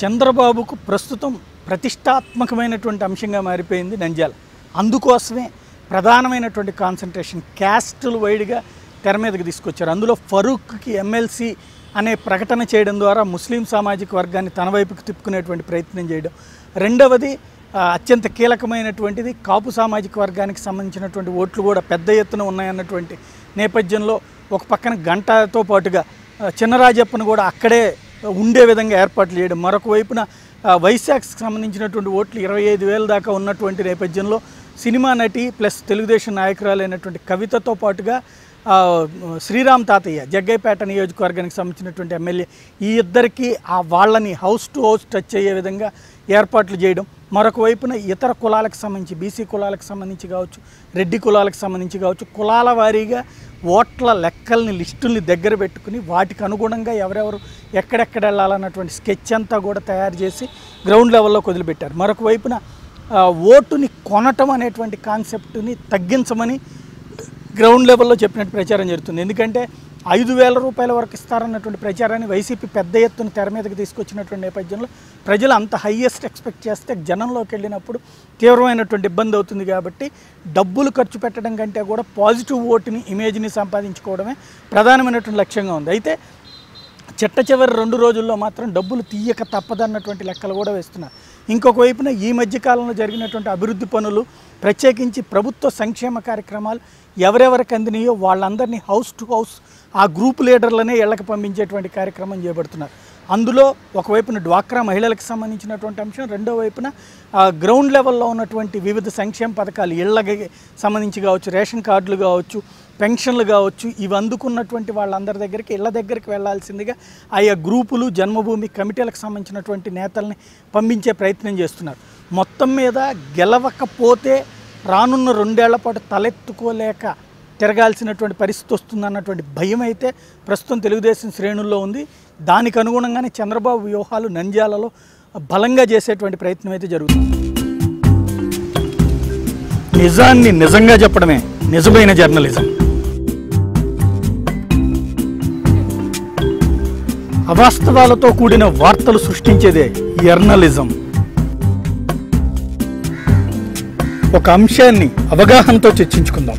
చంద్రబాబుకు ప్రస్తుతం ప్రతిష్టాత్మకమైనటువంటి అంశంగా మారిపోయింది నంద్యాల. అందుకోసమే ప్రధానమైనటువంటి కాన్సన్ట్రేషన్ క్యాస్టులు వైడ్గా తెర మీదకి తీసుకొచ్చారు. అందులో ఫరూక్కి ఎమ్మెల్సీ అనే ప్రకటన చేయడం ద్వారా ముస్లిం సామాజిక వర్గాన్ని తన వైపుకి తిప్పుకునేటువంటి ప్రయత్నం చేయడం. రెండవది అత్యంత కీలకమైనటువంటిది కాపు సామాజిక వర్గానికి సంబంధించినటువంటి ఓట్లు కూడా పెద్ద ఎత్తున ఉన్నాయన్నటువంటి నేపథ్యంలో ఒక పక్కన గంటతో పాటుగా చిన్నరాజప్పను కూడా అక్కడే ఉండే విధంగా ఏర్పాట్లు చేయడం. మరొక వైపున వైశాఖ్కి సంబంధించినటువంటి ఓట్లు ఇరవై ఐదు వేల దాకా ఉన్నటువంటి నేపథ్యంలో సినిమా నటి ప్లస్ తెలుగుదేశం నాయకురాలైనటువంటి కవితతో పాటుగా శ్రీరామ్ తాతయ్య జగ్గైపేట నియోజకవర్గానికి సంబంధించినటువంటి ఎమ్మెల్యే ఈ ఇద్దరికి ఆ వాళ్ళని హౌస్ టు హౌస్ టచ్ అయ్యే విధంగా ఏర్పాట్లు చేయడం. మరొక వైపున ఇతర కులాలకు సంబంధించి బీసీ కులాలకు సంబంధించి కావచ్చు రెడ్డి కులాలకు సంబంధించి కావచ్చు కులాల వారీగా ఓట్ల లెక్కల్ని లిస్టుల్ని దగ్గర పెట్టుకుని వాటికి అనుగుణంగా ఎవరెవరు ఎక్కడెక్కడ వెళ్ళాలన్నటువంటి స్కెచ్ అంతా కూడా తయారు చేసి గ్రౌండ్ లెవెల్లో వదిలిపెట్టారు. మరొక వైపున ఓటుని కొనటం అనేటువంటి కాన్సెప్ట్ని తగ్గించమని గ్రౌండ్ లెవెల్లో చెప్పినట్టు ప్రచారం జరుగుతుంది. ఎందుకంటే ఐదు వేల రూపాయల వరకు ఇస్తారన్నటువంటి ప్రచారాన్ని వైసీపీ పెద్ద ఎత్తున తెర మీదకి తీసుకొచ్చినటువంటి నేపథ్యంలో ప్రజలు అంత హయ్యెస్ట్ ఎక్స్పెక్ట్ చేస్తే జనంలోకి వెళ్ళినప్పుడు తీవ్రమైనటువంటి ఇబ్బంది అవుతుంది కాబట్టి డబ్బులు ఖర్చు పెట్టడం కంటే కూడా పాజిటివ్ ఓటుని ఇమేజ్ని సంపాదించుకోవడమే ప్రధానమైనటువంటి లక్ష్యంగా ఉంది. అయితే చిట్ట చివరి రెండు రోజుల్లో మాత్రం డబ్బులు తీయక తప్పదన్నటువంటి లెక్కలు కూడా వేస్తున్నారు. ఇంకొక వైపున ఈ మధ్య కాలంలో జరిగినటువంటి అభివృద్ధి పనులు ప్రత్యేకించి ప్రభుత్వ సంక్షేమ కార్యక్రమాలు ఎవరెవరికి అందినాయో వాళ్ళందరినీ హౌస్ టు హౌస్ ఆ గ్రూప్ లీడర్లనే ఇళ్ళకి పంపించేటువంటి కార్యక్రమం చేపడుతున్నారు. అందులో ఒకవైపున డ్వాక్రా మహిళలకు సంబంధించినటువంటి అంశం రెండో వైపున గ్రౌండ్ లెవెల్లో ఉన్నటువంటి వివిధ సంక్షేమ పథకాలు ఇళ్ళకి సంబంధించి కావచ్చు రేషన్ కార్డులు కావచ్చు పెన్షన్లు కావచ్చు ఇవి అందుకున్నటువంటి వాళ్ళందరి దగ్గరికి ఇళ్ళ దగ్గరికి వెళ్ళాల్సిందిగా ఆయా గ్రూపులు జన్మభూమి కమిటీలకు సంబంధించినటువంటి నేతల్ని పంపించే ప్రయత్నం చేస్తున్నారు. మొత్తం మీద గెలవకపోతే రానున్న రెండేళ్ళ పాటు తలెత్తుకోలేక తిరగాల్సినటువంటి పరిస్థితి వస్తుందన్నటువంటి భయం అయితే ప్రస్తుతం తెలుగుదేశం శ్రేణుల్లో ఉంది. దానికి అనుగుణంగానే చంద్రబాబు వ్యూహాలు నంద్యాలలో బలంగా చేసేటువంటి ప్రయత్నం అయితే జరుగుతుంది. నిజాన్ని నిజంగా చెప్పడమే నిజమైన జర్నలిజం. అవాస్తవాలతో కూడిన వార్తలు సృష్టించేదే జర్నలిజం. ఒక అంశాన్ని అవగాహనతో చర్చించుకుందాం.